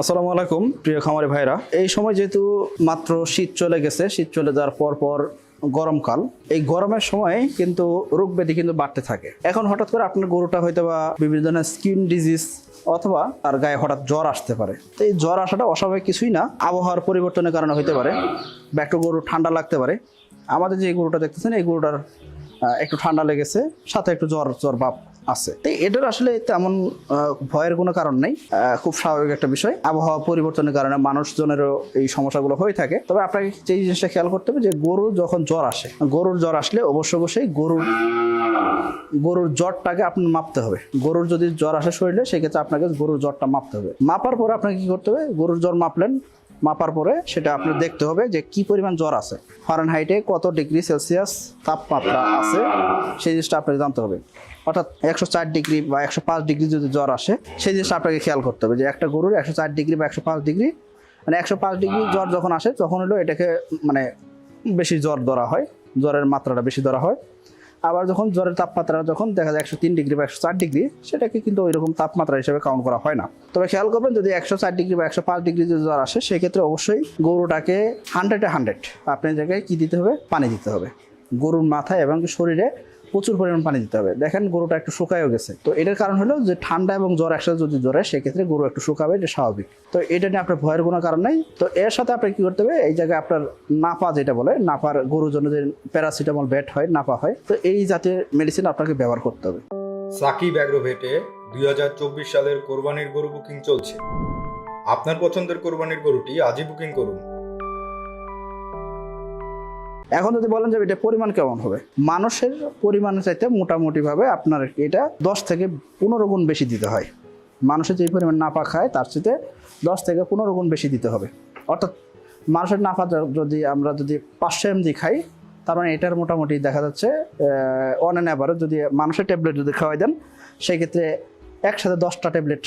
আসসালামু আলাইকুম, প্রিয় খামারি ভাইরা। এই সময় যেহেতু মাত্র শীত চলে গেছে, শীত চলে যাওয়ার পর গরমকাল। এই গরমের সময় কিন্তু রোগ ব্যাধি কিন্তু বাড়তে থাকে। এখন হঠাৎ করে আপনার গরুটা হয়তো বা বিভিন্ন ধরনের স্কিন ডিজিজ অথবা তার গায়ে হঠাৎ জ্বর আসতে পারে। তো এই জ্বর আসাটা অস্বাভাবিক কিছুই না, আবহাওয়ার পরিবর্তনের কারণে হতে পারে। বা একটু গরু ঠান্ডা লাগতে পারে। আমাদের যে গরুটা দেখতেছেন, এই গরুটার একটু ঠান্ডা লেগেছে, সাথে একটু জ্বর জ্বর ভাব আছে। তো এটার আসলে তেমন ভয়ের কোনো কারণ নেই। খুব স্বাভাবিক একটা বিষয়। আবহাওয়া পরিবর্তনের কারণে মানুষজনেরও এই সমস্যাগুলো হয়ে থাকে। তবে আপনাকে যে জিনিসটা খেয়াল করতে হবে যে, গরু যখন জ্বর আসে, গরুর জ্বর আসলে অবশ্য অবশ্যই গরুর গরুর জ্বরটাকে আপনার মাপতে হবে। গরুর যদি জ্বর আসে শরীরে, সেক্ষেত্রে আপনাকে গরুর জ্বরটা মাপতে হবে। মাপার পরে আপনাকে কি করতে হবে? গরুর জ্বর মাপলেন মাপার পরে সেটা আপনার দেখতে হবে যে কি পরিমাণ জ্বর আছে। ফারেনহাইটে কত ডিগ্রি সেলসিয়াস তাপমাত্রা আছে, সেই জিনিসটা আপনাকে জানতে হবে। অর্থাৎ একশো চার ডিগ্রি বা একশো পাঁচ ডিগ্রি যদি জ্বর আসে, সেই জিনিসটা আপনাকে খেয়াল করতে হবে যে একটা গরুর একশো চার ডিগ্রি বা একশো পাঁচ ডিগ্রি মানে একশো পাঁচ ডিগ্রি জ্বর যখন আসে, তখন হলো এটাকে মানে বেশি জ্বর ধরা হয়, জ্বরের মাত্রাটা বেশি ধরা হয়। আবার যখন জ্বরের তাপমাত্রা যখন দেখা যায় একশো তিন ডিগ্রি বা একশো চার ডিগ্রি, সেটাকে কিন্তু ওই রকম তাপমাত্রা হিসেবে কাউন্ট করা হয় না। তবে খেয়াল করবেন, যদি একশো চার ডিগ্রি বা একশো পাঁচ ডিগ্রি যদি জ্বর আসে, সেক্ষেত্রে অবশ্যই গরুটাকে হান্ড্রেডে হান্ড্রেড আপনার জায়গায় কী দিতে হবে? পানি দিতে হবে। গরুর মাথায় এবং শরীরে প্রচুর পরিমাণ পানি দিতে হবে। দেখেন গরুটা একটু শুকায়ও গেছে। তো এটার কারণ হলো যে ঠান্ডা এবং জ্বর একসাথে যদি জ্বরে, সেক্ষেত্রে গরু একটু শুকাবে, এটা স্বাভাবিক। তো এটা নিয়ে আপনার ভয়ের কোনো কারণ নাই। তো এর সাথে আপনি কি করতে হবে, এই জায়গায় আপনার নাপা যেটা বলে নাপার গরুর জন্য যে প্যারাসিটামল ব্যাট হয় নাপা হয়, তো এই জাতীয় মেডিসিন আপনাকে ব্যবহার করতে হবে। সাকিব অ্যাগ্রোভেটে দুই হাজার চব্বিশ সালের কোরবানির গরু বুকিং চলছে। আপনার পছন্দের কোরবানির গরুটি আজই বুকিং করুন। এখন যদি বলেন যে এটা পরিমাণ কেমন হবে? মানুষের পরিমাণের চাইতে মোটামুটিভাবে আপনার এটা দশ থেকে পনেরো গুণ বেশি দিতে হয়। মানুষের যে পরিমাণ নাপা খায়, তার সাথে দশ থেকে পনেরো গুণ বেশি দিতে হবে। অর্থাৎ মানুষের নাফা যদি আমরা যদি পাঁচশো এমজি খাই, তার মানে এটার মোটামুটি দেখা যাচ্ছে অন অ্যান অ্যাভারেজ যদি মানুষের ট্যাবলেট যদি খাওয়াই দেন সেই ক্ষেত্রে একসাথে দশটা ট্যাবলেট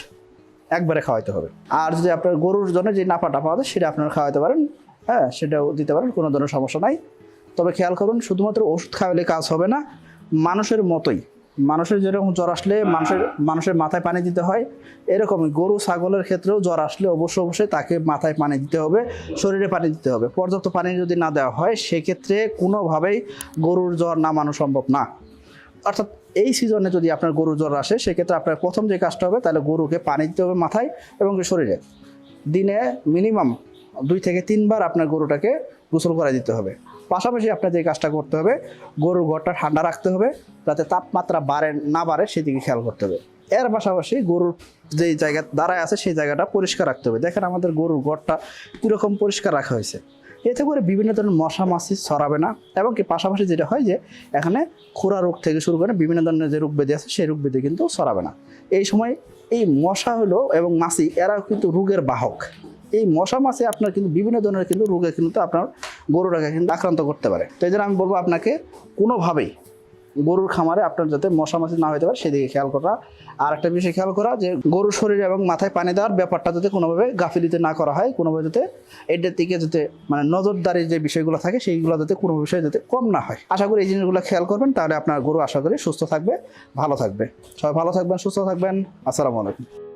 একবারে খাওয়াইতে হবে। আর যদি আপনার গরুর জন্য যে নাপাটা পাওয়া যায়, সেটা আপনারা খাওয়াতে পারেন। হ্যাঁ সেটাও দিতে পারেন, কোনো ধরনের সমস্যা নাই। তবে খেয়াল করুন, শুধুমাত্র ওষুধ খাওয়ালে কাজ হবে না, মানুষের মতোই। মানুষের যেরকম জ্বর আসলে মানুষের মানুষের মাথায় পানি দিতে হয়, এরকমই গরু, ছাগলের ক্ষেত্রেও জ্বর আসলে অবশ্যই অবশ্যই তাকে মাথায় পানি দিতে হবে, শরীরে পানি দিতে হবে। পর্যাপ্ত পানি যদি না দেওয়া হয়, সেক্ষেত্রে কোনোভাবেই গরুর জ্বর নামানো সম্ভব না। অর্থাৎ এই সিজনে যদি আপনার গরু জ্বর আসে, সেক্ষেত্রে আপনার প্রথম যে কাজটা হবে, তাহলে গরুকে পানি দিতে হবে মাথায় এবং শরীরে। দিনে মিনিমাম দুই থেকে তিনবার আপনার গরুটাকে গোসল করে দিতে হবে। পাশাপাশি আপনার যে কাজটা করতে হবে, গরুর ঘরটা ঠান্ডা রাখতে হবে, যাতে তাপমাত্রা বাড়ে না বাড়ে সেদিকে খেয়াল করতে হবে। এর পাশাপাশি গরুর যে জায়গা দাঁড়ায় আছে সেই জায়গাটা পরিষ্কার রাখতে হবে। দেখেন আমাদের গরুর ঘরটা কীরকম পরিষ্কার রাখা হয়েছে। এতে করে বিভিন্ন ধরনের মশা মাছি ছড়াবে না এবং কি পাশাপাশি যেটা হয় যে এখানে খোরা রোগ থেকে শুরু করে বিভিন্ন ধরনের যে রোগ ব্যাধি আছে সেই রোগ ব্যাধি কিন্তু ছড়াবে না। এই সময় এই মশা হলো এবং মাছি এরা কিন্তু রোগের বাহক। এই মশা মাছি আপনার কিন্তু বিভিন্ন ধরনের কিন্তু রোগে কিন্তু আপনার গরুটাকে কিন্তু আক্রান্ত করতে পারে। তো এই জন্য আমি বলব আপনাকে কোনোভাবেই গরুর খামারে আপনার যাতে মশা মাছি না হতে পারে, সেদিকে খেয়াল করা। আর একটা বিষয় খেয়াল করা যে গরুর শরীরে এবং মাথায় পানি দেওয়ার ব্যাপারটা যাতে কোনোভাবে গাফিলিতে না করা হয়, কোনোভাবে যাতে এটার দিকে যাতে মানে নজরদারির যে বিষয়গুলো থাকে, সেইগুলো যাতে কোনো বিষয়ে যাতে কম না হয়। আশা করি এই জিনিসগুলো খেয়াল করবেন, তাহলে আপনার গরু আশা করি সুস্থ থাকবে, ভালো থাকবে। সবাই ভালো থাকবেন, সুস্থ থাকবেন। আসসালামু আলাইকুম।